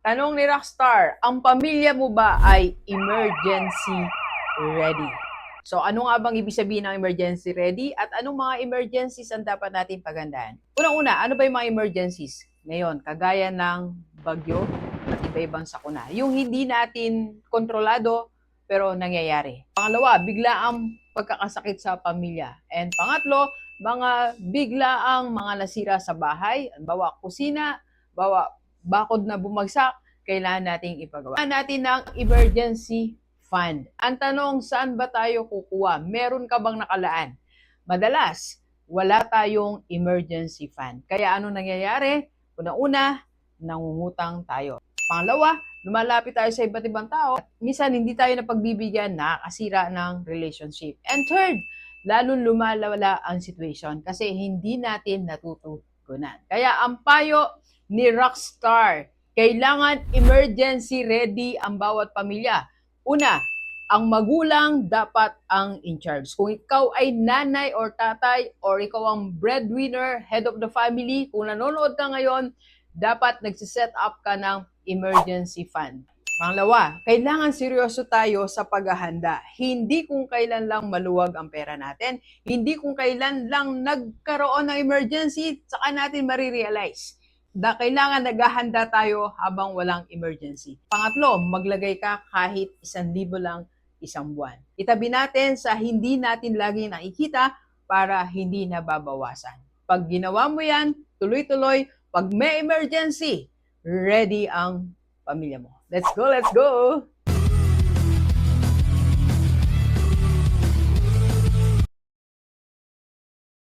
Tanong ni Rockstar, ang pamilya mo ba ay emergency ready? So ano nga bang ibig sabihin ng emergency ready at anong mga emergencies ang dapat natin pagandaan? Unang-una, ano ba yung mga emergencies? Ngayon, kagaya ng bagyo at iba-ibang sakuna. Yung hindi natin kontrolado pero nangyayari. Pangalawa, bigla ang pagkakasakit sa pamilya. And pangatlo, mga bigla ang mga nasira sa bahay, bawa kusina, bawa bakod na bumagsak, kailangan nating ipagawa. Kailangan natin ng emergency fund. Ang tanong, saan ba tayo kukuha? Meron ka bang nakalaan? Madalas, wala tayong emergency fund. Kaya ano nangyayari? Una-una, nangungutang tayo. Pangalawa, lumalapit tayo sa iba't ibang tao at minsan hindi tayo napagbibigyan, nakakasira ng relationship. And third, lalong lumalawala ang situation kasi hindi natin natutugunan. Kaya ang payo ni Rockstar, kailangan emergency ready ang bawat pamilya. Una, ang magulang dapat ang in charge. Kung ikaw ay nanay or tatay or ikaw ang breadwinner, head of the family, kung nanonood ka ngayon, dapat nagsiset up ka ng emergency fund. Pangalawa, kailangan seryoso tayo sa paghahanda. Hindi kung kailan lang maluwag ang pera natin, hindi kung kailan lang nagkaroon ng emergency, saka natin marirealize. Da, kailangan naghahanda tayo habang walang emergency. Pangatlo, maglagay ka kahit isang libo lang isang buwan. Itabi natin sa hindi natin lagi nakikita para hindi nababawasan. Pag ginawa mo yan, tuloy-tuloy, pag may emergency, ready ang pamilya mo. Let's go, let's go!